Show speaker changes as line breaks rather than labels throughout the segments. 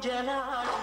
Celal.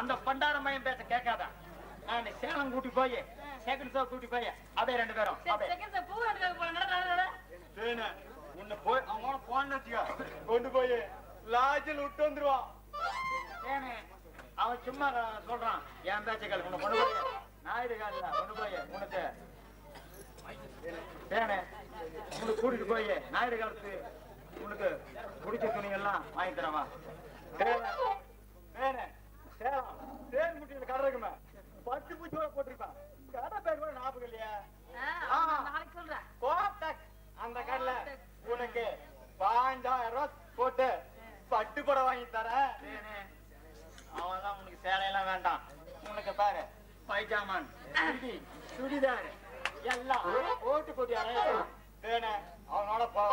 அந்த பண்டார மையம் பேச கேட்காத. நான் சேலம் கூட்டி போய் செகண்ட் ஷோ கூட்டி போய் அப்படியே ரெண்டு பேரும் உன்னை போய் அவன போன் வச்சுக்க. கொண்டு போய் லாட்ஜில் விட்டு வந்துருவான். தேனே அவன் சும்மா சொல்றான். என் பேச்ச கேளு உன்னை கொண்டு போய். ஞாயிறு காலில் கொண்டு போய் உனக்கு. தேனே உனக்கு கூட்டிட்டு போய் ஞாயிறு காலத்து உனக்கு பிடிச்ச துணி எல்லாம் வாங்கி தரவா தேனே சேலம் தேன் முட்டியில் கடை இருக்குமே பட்டு கூட போட்டிருப்பான் கடை பேர் கூட ஞாபகம் இல்லையா
ஆ, நாளைக்கு சொல்றேன்
கோட்டக் அந்த கடையில உனக்கு பாஞ்சாயிரம் ரூபாய் போட்டு பட்டு கூட வாங்கி தரேன் அவன்தான் உனக்கு சேலையெல்லாம் வேண்டாம் உனக்கு பாரு பைஜாமான் சுடி சுடிதார் எல்லாம் போட்டு போட்டியாரே தேனே அவனோட போ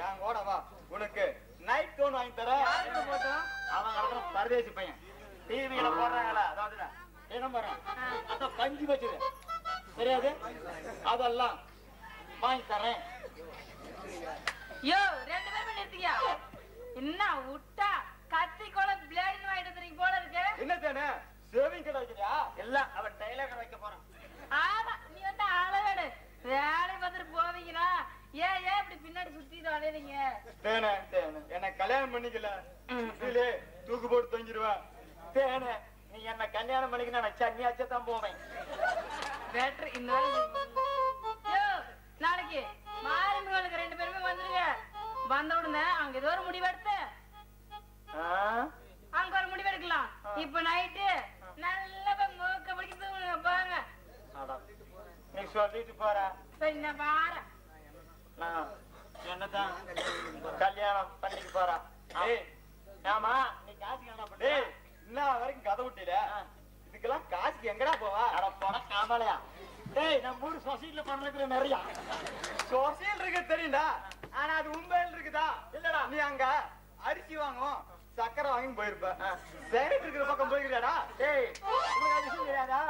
என் கூட வா உனக்கு நைட் கவுன் வாங்கி தரேன் அவன் கிடக்குற பரதேசி பையன். இடம் வரும் பஞ்சு வச்சிரு. தெரியாது? அதெல்லாம் வாங்கி தரேன்.
யோ ரெண்டு பேரும் நிறுத்தியா என்ன விட்டா கத்தி கொலை பிளேட் வாங்கிட்டு வந்துறீங்க போல இருக்கு.
என்ன தானே? சேவிங் கடை வைக்கிறியா? எல்லாம் அவன் டைலாக் வைக்க போறான்.
ஆமா
நீ வந்து ஆளவேடு வேலை பார்த்துட்டு போவீங்களா? ஏன் ஏன் இப்படி பின்னாடி சுத்தி வரையறீங்க
தேனே தேனே. என்ன கல்யாணம் பண்ணிக்கல.
தூக்கு போட்டு தொங்கிடுவேன்
தேனே
வேலைக்கு நான் சன்னியாச்சே தான் போவேன்.
பேட்டரி இந்த நாளைக்கு மாரியம்மங்களுக்கு ரெண்டு பேருமே வந்துருங்க. வந்த உடனே அவங்க ஏதோ ஒரு முடிவு எடுத்து.
ஆ?
அங்க ஒரு முடிவு எடுக்கலாம். இப்ப நைட்டு நல்லா மூக்க பிடிக்க தூங்குங்க பாருங்க
அட, நீ சொல்லிட்டு போற.
சரி நான் பாரு.
நான் என்னதான்? கல்யாணம் பண்ணிக்க போறா. ஆமா நீ காசுக்கு என்ன பண்ண
டேய் இன்ன வரைக்கும் கதை விட்டில? இதுக்கெல்லாம் காசுக்கு எங்கடா போவா?
அட போட காமலையா. டேய் நான் மூணு சொசைட்டில பண்ணிருக்கிற நிறைய.
சோசியல் இருக்கு தெரியும்டா. ஆனா அது உண்மையில் இருக்குதா? இல்லடா. நீ அங்க அரிசி வாங்கும் சக்கரை வாங்கி போயிருப்ப. சேகரிட்டு இருக்கிற பக்கம் போயிருக்கியாடா
டேய். உனக்கு அது தெரியாதா?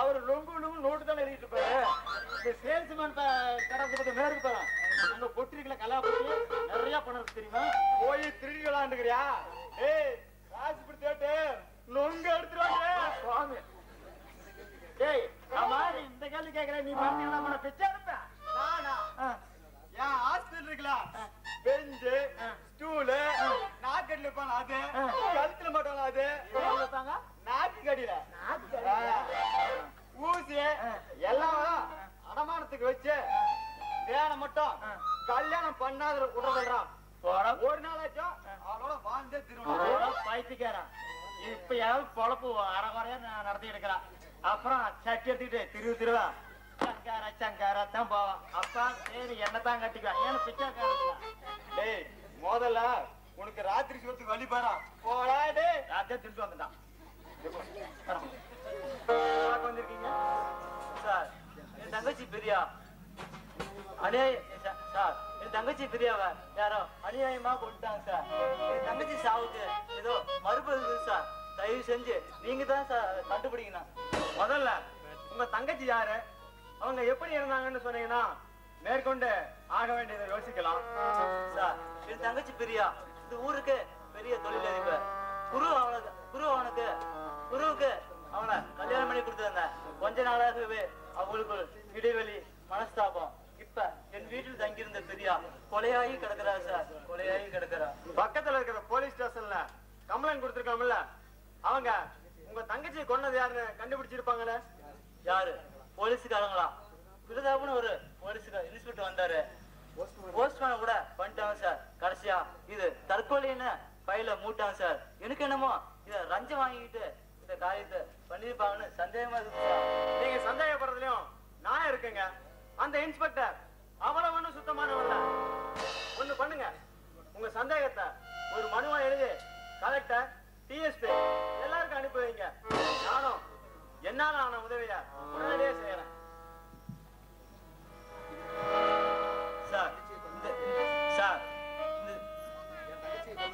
அவர் லொங்கு லொங்கு நோட்டு தானே எழுதிட்டு இருப்பாரு. இந்த சேல்ஸ்மேன் கடை மேற்கு போறான் அங்க பொட்டிருக்கல கலா நிறைய பணம் தெரியுமா?
போய் திருடிக்கலான்னுக்கிறியா ஏய் காசு பிடிச்சாட்டு நொங்கு எடுத்துட்டு வாங்க.
சுவாமி. டேய் ஆமா நீ இந்த கேள்வி கேக்குற நீ பார்த்தீங்கன்னா பண்ண பிச்சை எடுப்ப?
நானா. என் ஹாஸ்பிட்டல் இருக்குல்ல பெஞ்சு ஸ்டூலு நாக்கெட்ல இருப்பாங்க அது. கழுத்துல மாட்டாங்க அது? நாக்கு கடியில. ஊசி எல்லாம் அடமானத்துக்கு வச்சு வேலை மட்டும் கல்யாணம் பண்ணாத விடுறதுறான்
போடா,
ஒரு நாளாச்சும் வாழ்ந்தே திரும்ப
போடா, பைத்தியக்காரன். இப்ப யாராவது பொழப்பு அரை குறையா ந- நடத்திட்டு இருக்கிறான் அப்புறம் சட்டி எடுத்துக்கிட்டு திரு திருவா சங்கார சங்காரா தான் போவான். அப்பா சரி என்னத்தான் கட்டிக்குவான்? ஏன்னா பிச்சைக்காரன்
டேய் முதல்ல உனக்கு ராத்திரி சிவத்துக்கு வழி பாரா. போடா டேய்.
ராஜா திருட்டு வந்துட்டான்.
வந்திருக்கீங்க?
சார் என் தங்கச்சி பிரியா? அடே சார். என் தங்கச்சி பிரியாவ யாரோ அநியாயமா கொண்டுட்டாங்க சார். என் தங்கச்சி சாவுக்கு ஏதோ மறுபது சார். தயவு செஞ்சு நீங்க தான் சார் கண்டுபிடிக்கணும்.
முதல்ல உங்க தங்கச்சி யாரு? அவங்க எப்படி இருந்தாங்கன்னு சொன்னீங்கன்னா மேற்கொண்டு ஆக வேண்டியதை யோசிக்கலாம்.
சார் என் தங்கச்சி பிரியா. இந்த ஊருக்கு பெரிய தொழிலதிபர். குரு அவனுக்கு குரு அவனுக்கு குருவுக்கு அவனை கல்யாணம் பண்ணி கொடுத்திருந்தேன். கொஞ்ச நாளாகவே அவங்களுக்கு இடைவெளி மனஸ்தாபம் இப்ப என் வீட்டில் தங்கியிருந்த பிரியா கொலையாகி கிடக்குறா சார். கொலையாகி கிடக்குறா.
பக்கத்துல இருக்கிற போலீஸ் ஸ்டேஷன்ல கம்ப்ளைண்ட் கொடுத்திருக்காங்கல்ல அவங்க உங்க தங்கச்சியை கொன்னது யாருன்னு கண்டுபிடிச்சிருப்பாங்களே
யாரு? போலீஸுக்காரங்களா பிரதாப்னு ஒரு போலீஸுக்கு இன்ஸ்பெக்டர் வந்தாரு. போஸ்ட்மேன் கூட பண்ணிட்டாங்க சார். கடைசியா இது தற்கொலைன்னு ஃபைல மூட்டாங்க சார். எனக்கு என்னமோ இத ரஞ்சம் வாங்கிட்டு இந்த காரியத்தை பண்ணிருப்பாங்கன்னு சந்தேகமா இருக்கு
நீங்க சந்தேகப்படுறதுலயும் நான் இருக்குங்க. அந்த இன்ஸ்பெக்டர் அவ்வளவு ஒண்ணும் சுத்தமானவல்ல ஒண்ணு பண்ணுங்க. உங்க சந்தேகத்தை ஒரு மனுவா எழுதி கலெக்டர் டிஎஸ்பி எல்லாருக்கும் அனுப்பி வைங்க. நானும் என்னால ஆன உதவிய உடனடியே செய்யறேன்.
சார் சார்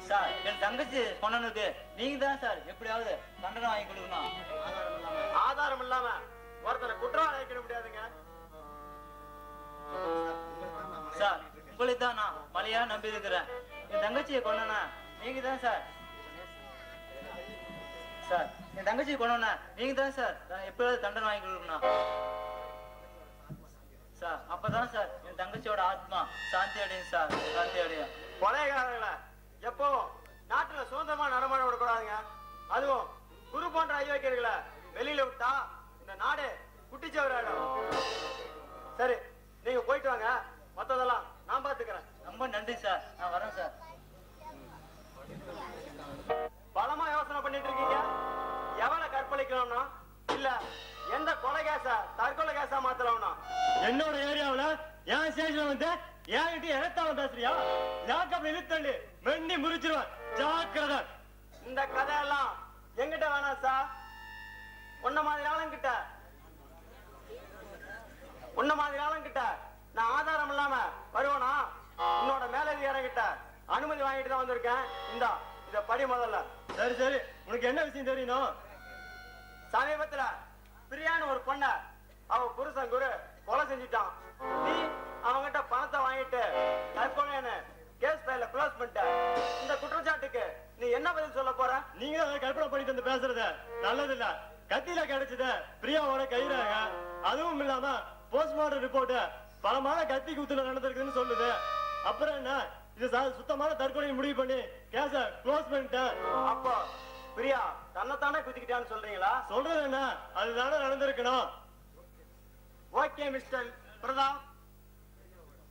சார் என் தங்கச்சி கொண்டனுக்கு நீங்க தான் சார் எப்படியாவது தண்டனை வாங்கி கொடுக்கணும்.
ஆதாரம் இல்லாம ஒருத்தரை குற்றவாளி அழைக்க முடியாதுங்க.
சார் உங்களை தான் நான் மலையா நம்பி இருக்கிறேன் என் தங்கச்சியை கொண்டனா நீங்க தான் சார். சார் என் தங்கச்சியை கொண்டனா நீங்க தான் சார். நான் எப்பயாவது தண்டனை வாங்கி கொடுக்கணும் சார் அப்பதான் சார் என் தங்கச்சியோட ஆத்மா சாந்தி அடையும் சார். சாந்தி அடையும்.
கொலைகாரர்களை எப்போ நாட்டுல சுதந்திரமா நடமாட விடக்கூடாதுங்க? அதுவும் குரு போன்ற ஐயோக்கியர்களை வெளியில விட்டா இந்த நாடு குட்டிச்சவராயிடும். சரி நீங்க போயிட்டு வாங்க. மத்ததெல்லாம் நான் பாத்துக்கிறேன்.
ரொம்ப நன்றி சார். நான் வரேன் சார்.
பலமா யோசனை பண்ணிட்டு இருக்கீங்க. எவனை கற்பழிக்கணும்னா? இல்ல எந்த கொலை கேஸ தற்கொலை கேஸா மாத்தலாம்னா
என்னோட ஏரியாவுல என் ஸ்டேஷன் வந்து என்கிட்ட இறத்தாம பேசுறியா? லாக்கப்ல இழுத்தண்டு மெண்டி முறிச்சிருவேன். ஜாக்கிரதை.
இந்த கதையெல்லாம் எங்கிட்ட வேணாம் சார். உன்ன மாதிரி ஆளுங்கிட்ட. உன்ன மாதிரி ஆளுங்கிட்ட. நான் ஆதாரம் இல்லாம வருவேனா? உன்னோட மேலதிகாரங்கிட்ட அனுமதி வாங்கிட்டு தான் வந்திருக்கேன். இந்தா இத படி முதல்ல.
சரி சரி. உனக்கு என்ன விஷயம் தெரியணும்
சமீபத்துல பிரியான்னு ஒரு பொண்ண அவ புருஷன் குரு கொலை செஞ்சுட்டான். நீ அவங்கிட்ட பணத்தை வாங்கிட்டு தற்கொலைன்னு கேஸ் ஃபைல க்ளோஸ் பண்ணிட்ட. இந்த குற்றச்சாட்டுக்கு நீ என்ன பதில் சொல்ல போற?
நீங்க தான் கற்பனை பண்ணிட்டு வந்து பேசுறது நல்லது இல்ல கத்தியில கிடைச்சத பிரியாவோட கைறாங்க அதுவும் இல்லாம போஸ்ட்மார்டம் ரிப்போர்ட் பலமான கத்தி குத்துல நடந்திருக்குன்னு சொல்லுது. அப்புறம் என்ன? இது சுத்தமான தற்கொலை முடிவு பண்ணி கேச க்ளோஸ் பண்ணிட்டேன்.
அப்பா பிரியா தன்னைத்தானே குத்திக்கிட்டான்னு சொல்றீங்களா?
சொல்றது என்ன? அதுதானே நடந்திருக்கணும்.
Okay mister Pratap.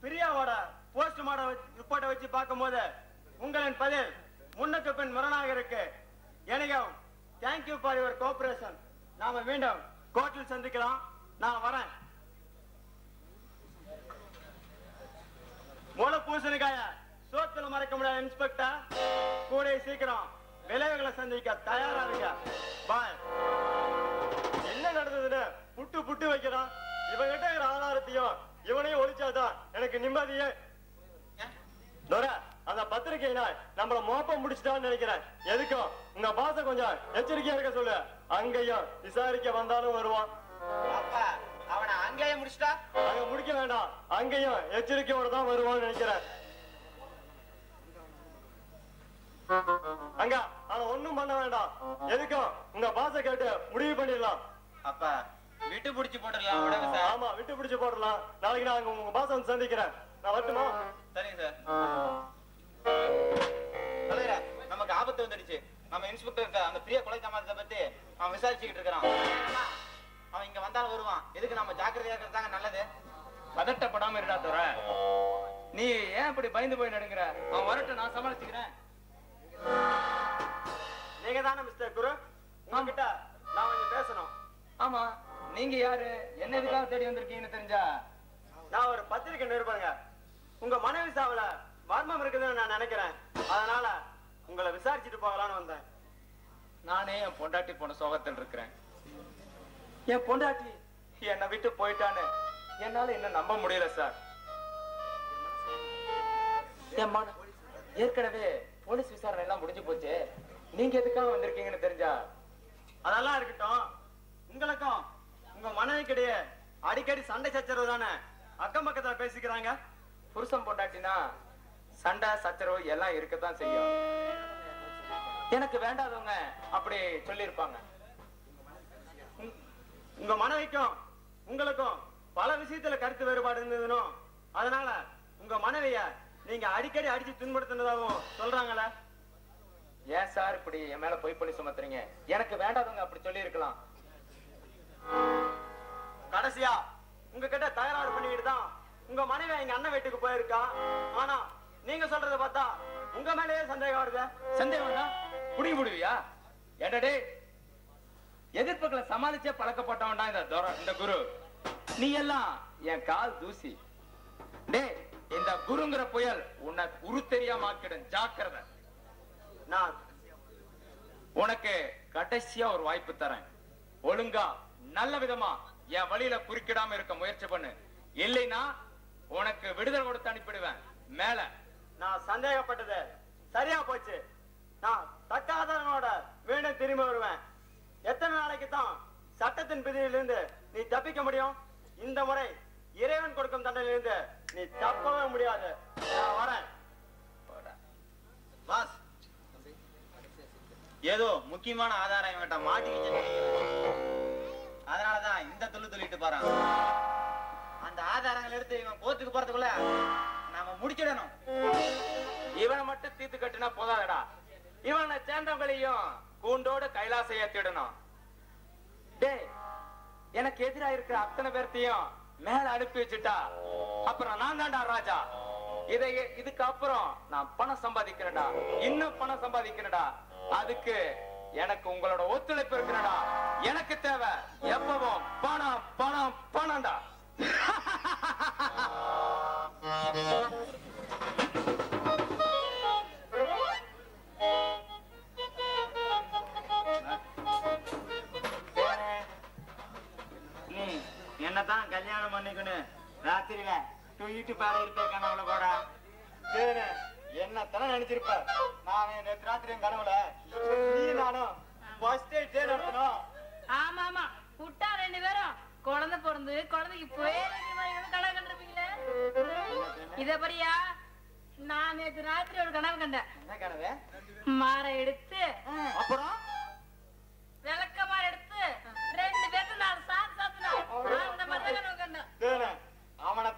பிரியாவோட post mortem ரிப்போர்ட்டை வச்சு பார்க்கும்போது உங்களின் பதில் முன்னுக்கு பின் முரணாக இருக்கு. எனக்கும் தேங்க்யூ ஃபார் யுவர் கோஆபரேஷன் நாம மீண்டும் கோர்ட்டில் சந்திக்கலாம். நான் வரேன். மூளை பூசணிக்காய சோத்துல மறைக்க முடியாத இன்ஸ்பெக்டர் கூட சீக்கிரம் விளைவுகளை சந்திக்க தயாரா இருக்க பாய்.
என்ன நடந்ததுன்னு புட்டு புட்டு வைக்கிறான் இவங்கிட்ட இருக்கிற ஆதாரத்தையும் இவனையும் ஒழிச்சாதான் எனக்கு நிம்மதியே. அந்த பத்திரிகையில நம்மள மோப்பம் முடிச்சிட்டான்னு நினைக்கிறேன். எதுக்கும் உங்க பாச கொஞ்சம் எச்சரிக்கையா இருக்க சொல்லு. அங்கேயும் விசாரிக்க வந்தாலும் வருவான்.
அவனை அங்கேயே முடிச்சிட்டா?
அங்க முடிக்க வேண்டாம். அங்கேயும் எச்சரிக்கையோட தான் வருவான்னு நினைக்கிறேன். அங்க அவன் ஒண்ணும் பண்ண வேண்டாம். எதுக்கும் உங்க பாச கேட்டு முடிவு பண்ணிடலாம்.
அப்பா விட்டு பிடிச்சு போட்டுடலாம் சார்.
ஆமா விட்டு பிடிச்சு போடலாம் நாளைக்கு நான் உங்க பாச வந்து சந்திக்கிறேன். நான் வரட்டுமா?
சரிங்க சார். நமக்கு ஆபத்து வந்துடுச்சு. நம்ம இன்ஸ்பெக்டர் அந்த பிரிய கொலை சம்பந்தத்தை பத்தி அவன் விசாரிச்சுக்கிட்டு இருக்கிறான். அவன் இங்க வந்தாலும் வருவான். எதுக்கு நம்ம ஜாக்கிரதையா இருக்கிறதாங்க நல்லது?
பதட்டப்படாம இருடா தோற. நீ ஏன் இப்படி பயந்து போய் நடுங்கிற? அவன் வரட்டும் நான் சமாளிச்சுக்கிறேன்.
நீங்க தானே மிஸ்டர் குரு? உங்ககிட்ட நான் கொஞ்சம் பேசணும்.
ஆமா. நீங்க யாரு? என்ன எதுக்காக தேடி வந்திருக்கீங்கன்னு தெரிஞ்சா?
நான் ஒரு பத்திரிக்கை நிருபருங்க. உங்க மனைவி சாவுல மர்மம் இருக்குதுன்னு நான் நினைக்கிறேன். அதனால உங்களை விசாரிச்சுட்டு போகலான்னு வந்தேன்.
நானே என் பொண்டாட்டி போன சோகத்தில் இருக்கிறேன். என் பொண்டாட்டி என்னை விட்டு போயிட்டான்னு என்னால இன்னும் நம்ப முடியல சார். என் ஏற்கனவே போலீஸ் விசாரணை எல்லாம் முடிஞ்சு போச்சு. நீங்க எதுக்காக வந்திருக்கீங்கன்னு தெரிஞ்சா?
அதெல்லாம் இருக்கட்டும். உங்களுக்கும் உங்க மனைவிக்கிடையே அடிக்கடி சண்டை சச்சரவு தானே? அக்கம் பக்கத்துல பேசிக்கிறாங்க.
புருஷன் பொண்டாட்டினா சண்டை சச்சரவு எல்லாம் இருக்கத்தான் செய்யும். எனக்கு வேண்டாதவங்க அப்படி சொல்லியிருப்பாங்க.
உங்க மனைவிக்கும் உங்களுக்கும் பல விஷயத்துல கருத்து வேறுபாடு இருந்ததுன்னு அதனால உங்க மனைவிய நீங்க அடிக்கடி அடிச்சு துன்படுத்தினதாகவும் சொல்றாங்களே
ஏன் சார் இப்படி என் மேல பொய் பண்ணி சுமத்துறீங்க? எனக்கு வேண்டாதவங்க அப்படி சொல்லி இருக்கலாம்
கடைசியா உங்ககிட்ட தகராறு பண்ணிக்கிட்டு தான் உங்க மனைவி எங்க அண்ணன் வீட்டுக்கு போயிருக்கா? ஆனா நீங்க சொல்றத பார்த்தா உங்க மேலேயே சந்தேகம் வருது.
சந்தேகம் புடி முடிவியா என்னடே எதிர்ப்புகளை சமாளிச்சே பழக்கப்பட்டவன் தான் இந்த இந்த குரு. நீ எல்லாம் என் கால் தூசி. டே இந்த குருங்கிற புயல் உன்னை குரு தெரியாம ஜாக்கிரத. ஜாக்கிரதை
நான்
உனக்கு கடைசியா ஒரு வாய்ப்பு தரேன். ஒழுங்கா நல்ல விதமா என் வழியில குறுக்கிடாம இருக்க முயற்சி பண்ணு. இல்லைன்னா உனக்கு விடுதலை கொடுத்து அனுப்பிடுவேன். மேல.
நான் சந்தேகப்பட்டது சரியா போச்சு. நான் தக்காதனோட மீண்டும் திரும்பி வருவேன். எத்தனை நாளைக்கு தான் சட்டத்தின் பிரிவிலிருந்து நீ தப்பிக்க முடியும்? இந்த முறை இறைவன் கொடுக்கும் தண்டனையிலிருந்து நீ தப்பவே முடியாது. நான் வரேன்.
பாஸ். ஏதோ முக்கியமான ஆதாரம் இவங்கிட்ட மாட்டிக்கிச்சு. அதனாலதான் இந்த துள்ளு துள்ளிட்டு போறான். அந்த ஆதாரங்கள் எடுத்து இவன் கோர்ட்டுக்கு போறதுக்குள்ள நாம முடிச்சிடணும்.
இவனை மட்டும் தீர்த்து கட்டினா போதாதடா. இவனை சேர்ந்தவங்களையும் பூண்டோட கைலாச ஏத்திடணும் டேய் எனக்கு எதிராக இருக்கிற அத்தனை பேர்த்தையும் மேல அனுப்பி வச்சுட்டா அப்புறம் நான் தான்டா ராஜா. இதை இதுக்கு அப்புறம் நான் பணம் சம்பாதிக்கிறேன்டா. இன்னும் பணம் சம்பாதிக்கிறேன்டா. அதுக்கு எனக்கு உங்களோட ஒத்துழைப்பு இருக்கிறடா எனக்கு தேவை எப்பவும் பணம் பணம் பணம்டா.
என்னதான் கல்யாணம் பண்ணிக்கணு ராத்திரியில தூங்கிட்டு பாட இருப்பே கனவுல
சரி என்னத்தானே நினைச்சிருப்ப? நான் நேற்று ராத்திரி என் கனவுல நீ நானும் ஃபர்ஸ்ட் டே நடத்தணும்.
ஆமா ஆமா விட்டா ரெண்டு பேரும். குழந்தை பிறந்து குழந்தைக்கு போய் கனவு கண்டிருப்பீங்களே? இத பரியா? நான் நேத்து ராத்திரி ஒரு கனவு கண்டேன்.
என்ன கனவு?
மாரை எடுத்து
அப்புறம்?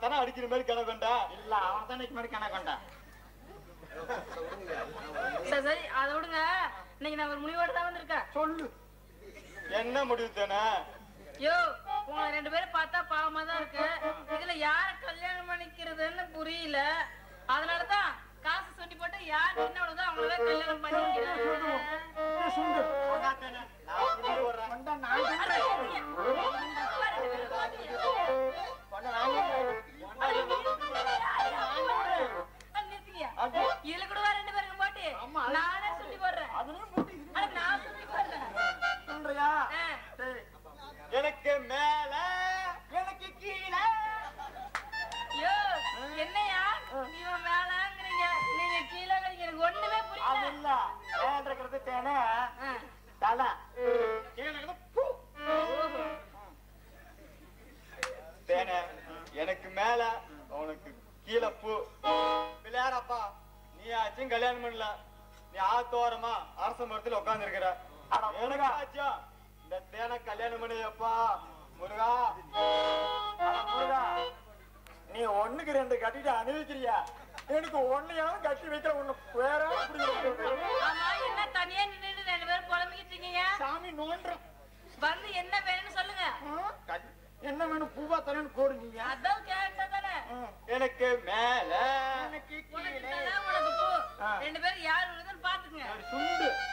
அவனைத்தானே அடிக்கிற மாதிரி கனவு கொண்டா?
இல்ல அவன் தான் மாதிரி கொண்டான்.
சரி சரி அதை விடுங்க. இன்னைக்கு நான் ஒரு முடிவோட தான் வந்திருக்கேன்.
சொல்லு. என்ன முடிவு தானே?
யோ உங்களை ரெண்டு பேரும் பார்த்தா பாவமா தான் இருக்கு. இதுல யார கல்யாணம் பண்ணிக்கிறதுன்னு புரியல. அதனாலதான் காசு சொல்லி போட்டு யார் என்ன விடுதோ அவங்கள கல்யாணம் பண்ணிக்கிறேன். இதுல கூட ரெண்டு பேருக்கு போட்டி நானே சொல்லி போடுறேன். நான் சொல்லி போடுறேன்.
எனக்கு மேல நீ ஆத்தோரமா அரச மரத்துல உட்கார்ந்து இருக்கிற எனக்கு இந்த தேனை கல்யாணம் பண்ணியப்பா முருகா. முருகா நீ ஒண்ணுக்கு ரெண்டு கட்டிட்டு அணிவிக்கிறியா? எனக்கு ஒன்னையாவது கட்டி வைக்கிற ஒண்ணு வேற
ஆமா என்ன தனியா நின்னுட்டு ரெண்டு பேரும் புலம்பிக்கிட்டு இருக்கீங்க?
சாமி நோன்றோம்
வந்து என்ன வேணும்னு சொல்லுங்க.
என்ன வேணும்? பூவா தரேன்னு போடுங்க
அதான் கேட்டா தானே
எனக்கு மேல.
பூ. ரெண்டு பேரும் யார் 飛んで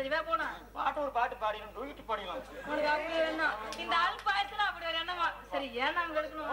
சரி வா போலாம்.
பாட்டு ஒரு பாட்டு பாடிடும் டூயிட்டு பாடிடும்
உனக்கு அப்படி வேணும். இந்த ஆள் பாயத்துல அப்படி ஒரு எண்ணமா சரி ஏன் நாங்க எடுக்கணும்?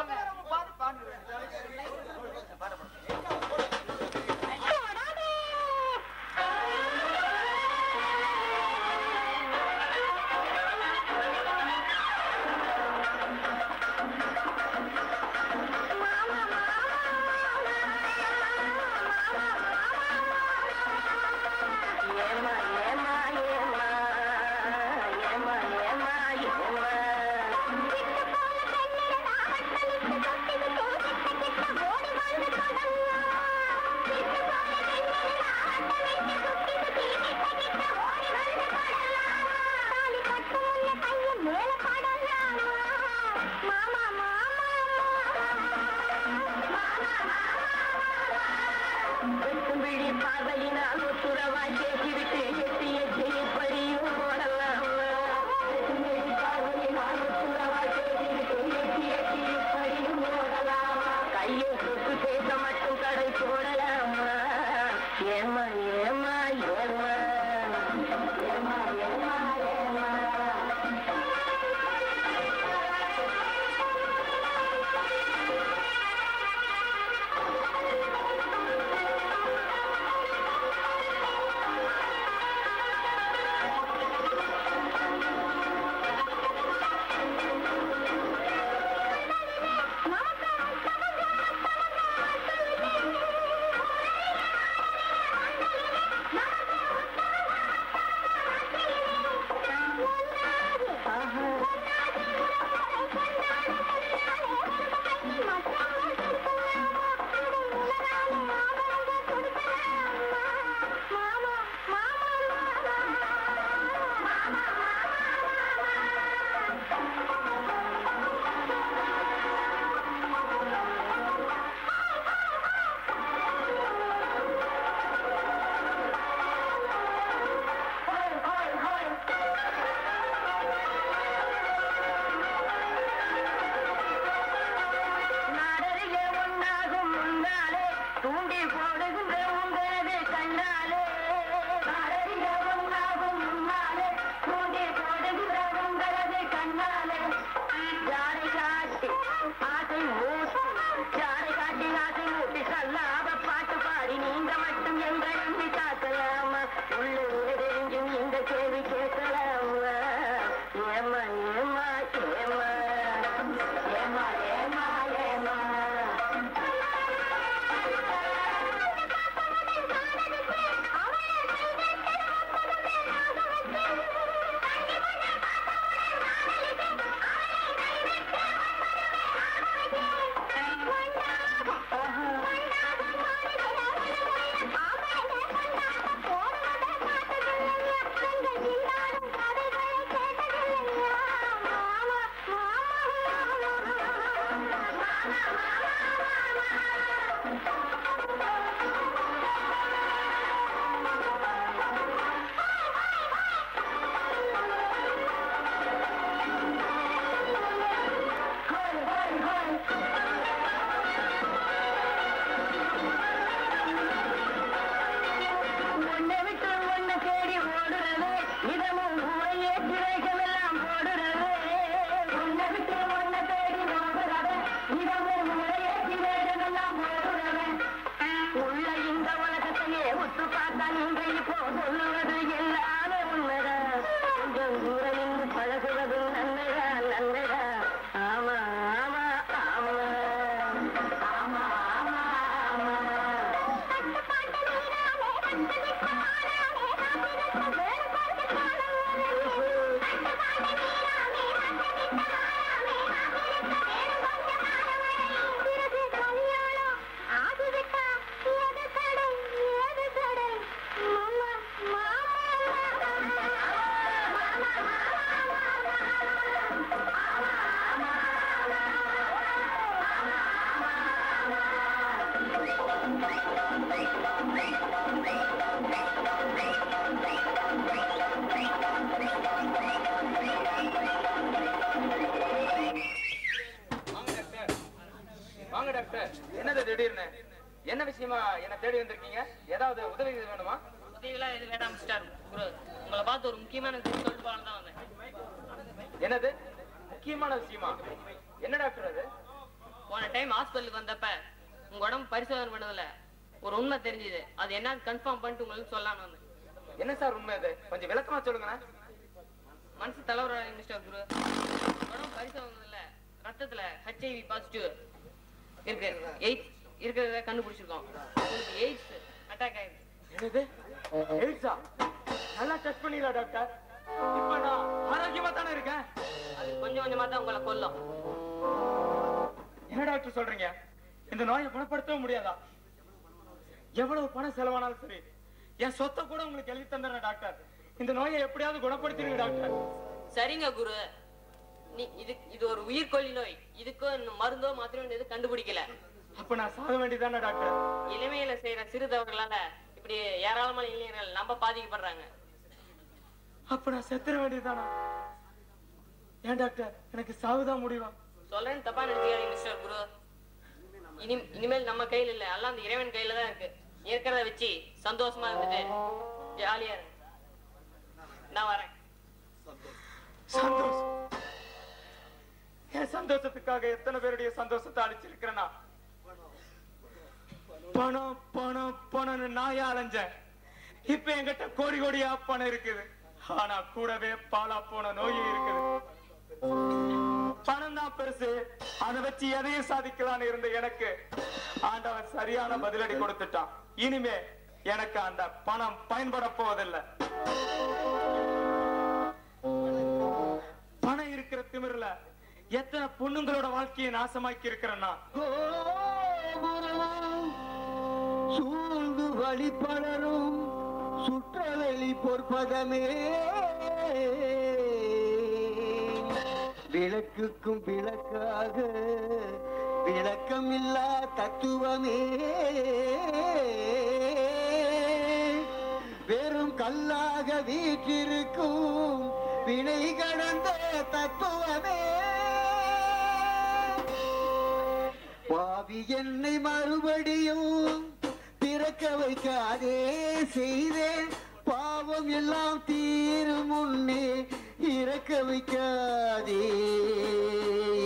Okay. வேணுமா?
உதவிலாம் எது வேண்டாம் மிஸ்டர் குரு உங்களை பார்த்து ஒரு முக்கியமான விஷயம் சொல்லிட்டு தான் வந்தேன்.
என்னது? முக்கியமான விஷயமா? என்ன டாக்டர் அது?
போன டைம் ஹாஸ்பிட்டலுக்கு வந்தப்ப உங்க உடம்பு பரிசோதனை பண்ணதுல ஒரு உண்மை தெரிஞ்சுது. அது என்னன்னு கன்ஃபார்ம் பண்ணிட்டு உங்களுக்கு சொல்லலாம்னு வந்தேன்.
என்ன சார் உண்மை அது? கொஞ்சம் விளக்கமா சொல்லுங்களேன்.
மனசு தலைவராக மிஸ்டர் குரு. உடம்பு பரிசோதனைல ரத்தத்துல ஹெச்ஐவி பாசிட்டிவ் இருக்கு. எய்ட்ஸ் இருக்கிறத கண்டுபிடிச்சிருக்கோம். எய்ட்ஸ் அட்டாக் ஆயிருக்கு
என்னது? எய்ட்ஸா நல்லா டெஸ்ட் பண்ணிடலாம் டாக்டர். இப்ப நான் ஆரோக்கியமா தானே இருக்கேன்?
அது கொஞ்சம் கொஞ்சமா தான் உங்களை கொல்லும்.
என்ன டாக்டர் சொல்றீங்க? இந்த நோயை குணப்படுத்தவே முடியாதா? எவ்வளவு பணம் செலவானாலும் சரி என் சொத்தை கூட உங்களுக்கு எழுதி தந்துடுறேன் டாக்டர். இந்த நோயை எப்படியாவது குணப்படுத்திடுங்க டாக்டர்.
சரிங்க குரு. நீ இது இது ஒரு உயிர்கொல்லி நோய். இதுக்கு மருந்தோ மாத்திரம் கண்டுபிடிக்கல.
அப்ப நான் சாக வேண்டியதானே டாக்டர்?
இளமையில செய்யற சிறு தவறுகளால இப்படி ஏராளமான இளைஞர்கள் நம்ம பாதிக்கப்படுறாங்க.
அப்ப நான் செத்துற வேண்டியதானா ஏன் டாக்டர்? எனக்கு சாவுதான் முடிவா?
சொல்றேன்னு தப்பா நினைச்சுக்காதீங்க மிஸ்டர் குரு. இனி இனிமேல் நம்ம கையில இல்ல. எல்லாம் அந்த இறைவன் கையில தான் இருக்கு. இருக்கிறத வச்சு சந்தோஷமா இருந்துட்டு ஜாலியா இருங்க. நான் வரேன்.
சந்தோஷம். என் சந்தோஷத்துக்காக எத்தனை பேருடைய சந்தோஷத்தை அழிச்சிருக்கிறேனா பணம் பணம் பணம்னு நாயா அலைஞ்சேன் இப்ப என்கிட்ட கோடி கோடியா பணம் இருக்குது. ஆனா கூடவே பாலா போன நோயும் இருக்குது. பணம் தான் பெருசு. அதை வச்சு எதையும் சாதிக்கலாம்னு இருந்த எனக்கு. ஆண்டவன் சரியான பதிலடி கொடுத்துட்டான். இனிமே எனக்கு அந்த பணம் பயன்பட போவதில்லை. பணம் இருக்கிற திமிர்ல எத்தனை பொண்ணுங்களோட வாழ்க்கையை நாசமாக்கி இருக்கிறேன்னா
சூழ்ந்து வழிபடரும் சுற்றவெளி பொற்பதமே. விளக்குக்கும் விளக்காக விளக்கமில்லா தத்துவமே. வெறும் கல்லாக வீற்றிருக்கும் வினை கடந்த தத்துவமே. பாவி என்னை மறுபடியும் நடக்க வைக்காதே செய்தேன் பாவம் எல்லாம் தீரும் முன்னே இறக்க வைக்காதே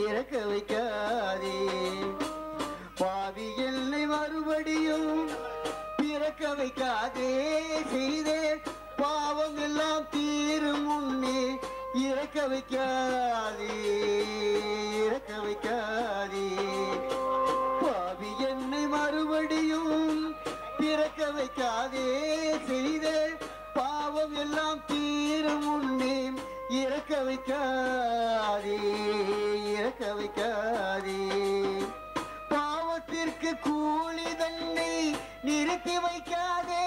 இறக்க வைக்காதே. பாவி என்னை மறுபடியும் பிறக்க வைக்காதே செய்தேன் பாவம் எல்லாம் தீரும் முன்னே இறக்க வைக்காதே அதே செய்த பாவம் எல்லாம் தீரும் முன்னே இறக்க வைக்காதே இறக்க வைக்காதே. பாவத்திற்கு கூலி தன்னை நிறுத்தி வைக்காதே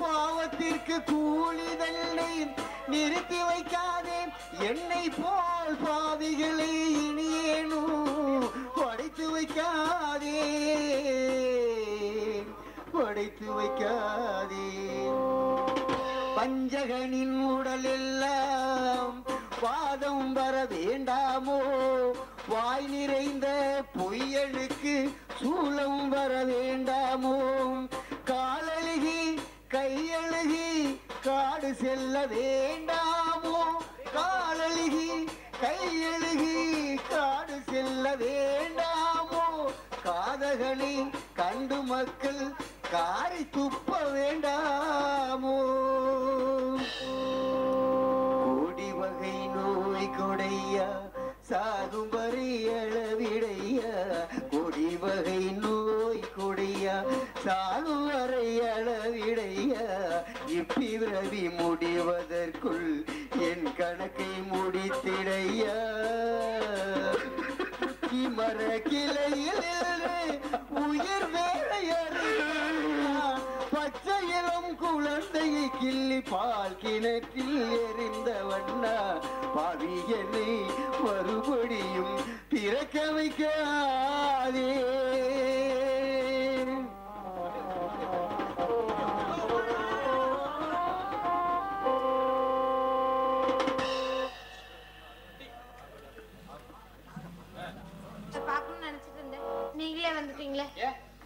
பாவத்திற்கு கூலி தன்னை நிறுத்தி வைக்காதே. என்னை போல் பாவிகளை இனியேனும் படைத்து வைக்காதே. அடைத்து வைக்காதே. பஞ்சகனின் உடல் எல்லாம் வாதம் வர வேண்டாமோ? வாய் நிறைந்த பொய்யனுக்கு சூலம் வர வேண்டாமோ? காலழுகி கையழுகி காடு செல்ல வேண்டாமோ? காலழுகி கையழுகி காடு செல்ல வேண்டாமோ? காதகனை கண்டு மக்கள் காரை துப்ப வேண்டாமோ? கோடி வகை நோய் கொடையா? சாகும் வரையளவிடையா கொடி வகை நோய் கொடையா? சாகும் வரையளவிடையா இப்பிரவி முடிவதற்குள் என் கணக்கை முடித்திடையா? மர கிளையில் கிள்ளி பால் கிணற்றில் எறிந்த வண்ணா பாவியனை மறுபடியும் பிறக்க வைக்காதே.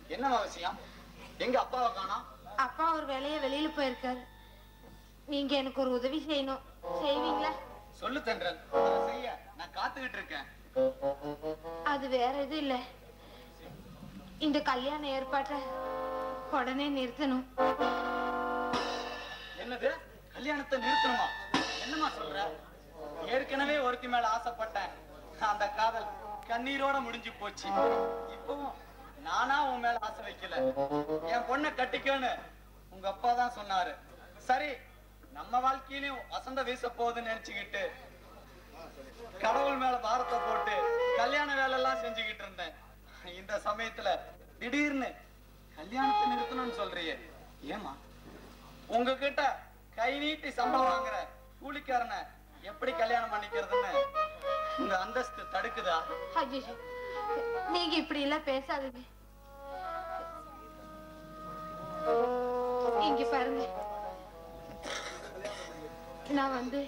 என்ன விஷயம்? எங்க அப்பாவை காணோம்?
அப்பா ஒரு வேலைய வெளியில போயிருக்காரு. நீங்க எனக்கு ஒரு உதவி செய்யணும். செய்வீங்களா?
சொல்லு தென்றல். செய்ய. நான் காத்துக்கிட்டு இருக்கேன்.
அது வேற எதுவும் இல்ல. இந்த கல்யாண ஏற்பாட்டை உடனே நிறுத்தணும்.
என்னது? கல்யாணத்தை நிறுத்தணுமா? என்னம்மா சொல்ற? ஏற்கனவே ஒருத்தி மேல ஆசைப்பட்டேன். அந்த காதல் கண்ணீரோட முடிஞ்சு போச்சு. இப்பவும் நானா உன் மேல ஆசை வைக்கல. என் பொண்ணை கட்டிக்கோன்னு உங்க அப்பா தான் சொன்னாரு. சரி நம்ம வாழ்க்கையிலும் வசந்த வீச போகுதுன்னு நினைச்சுக்கிட்டு கடவுள் மேல பாரத்தை போட்டு கல்யாண வேலை எல்லாம் செஞ்சுக்கிட்டு இருந்தேன். இந்த சமயத்துல திடீர்னு கல்யாணத்தை நிறுத்தணும்னு சொல்றியே. ஏமா உங்ககிட்ட கை நீட்டி சம்பளம் வாங்குற கூலிக்காரனை எப்படி கல்யாணம் பண்ணிக்கிறதுன்னு உங்க அந்தஸ்து தடுக்குதா?
நீங்க இப்படி எல்லாம் பேசாதீங்க. இங்க பாருங்க. நான் வந்து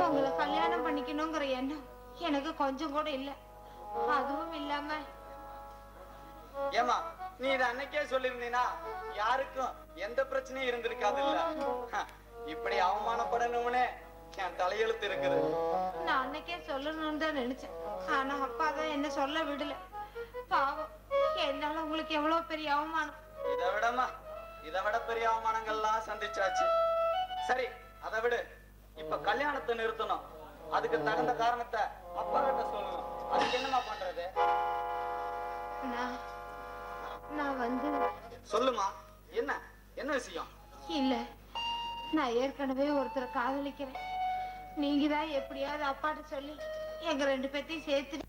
உங்களை கல்யாணம் பண்ணிக்கணுங்கிற எண்ணம் எனக்கு கொஞ்சம் கூட இல்ல. அதுவும் இல்லாம
ஏமா நீ இத அன்னைக்கே சொல்லியிருந்தீனா யாருக்கும் எந்த பிரச்சனையும் இருந்திருக்காது இல்ல இப்படி அவமானப்படணும்னு என் தலையெழுத்து இருக்குது.
நான் அன்னைக்கே சொல்லணும்னு தான் நினைச்சேன். ஆனா அப்பா தான் என்ன சொல்ல விடல. பாவம் என்னால உங்களுக்கு எவ்வளவு பெரிய அவமானம்?
இதை விடமா இதை விட பெரிய அவமானங்கள்லாம் சந்திச்சாச்சு. சரி அதை விடு. இப்ப கல்யாணத்தை நிறுத்தணும். அதுக்கு தகுந்த காரணத்தை அப்பா கிட்ட சொல்லணும். அதுக்கு என்னமா பண்றது?
நான் நான் வந்து
சொல்லுமா என்ன? என்ன விஷயம்?
இல்ல நான் ஏற்கனவே ஒருத்தரை காதலிக்கிறேன். நீங்க தான் எப்படியாவது அப்பாட்ட சொல்லி எங்க ரெண்டு பேத்தையும் சேர்த்து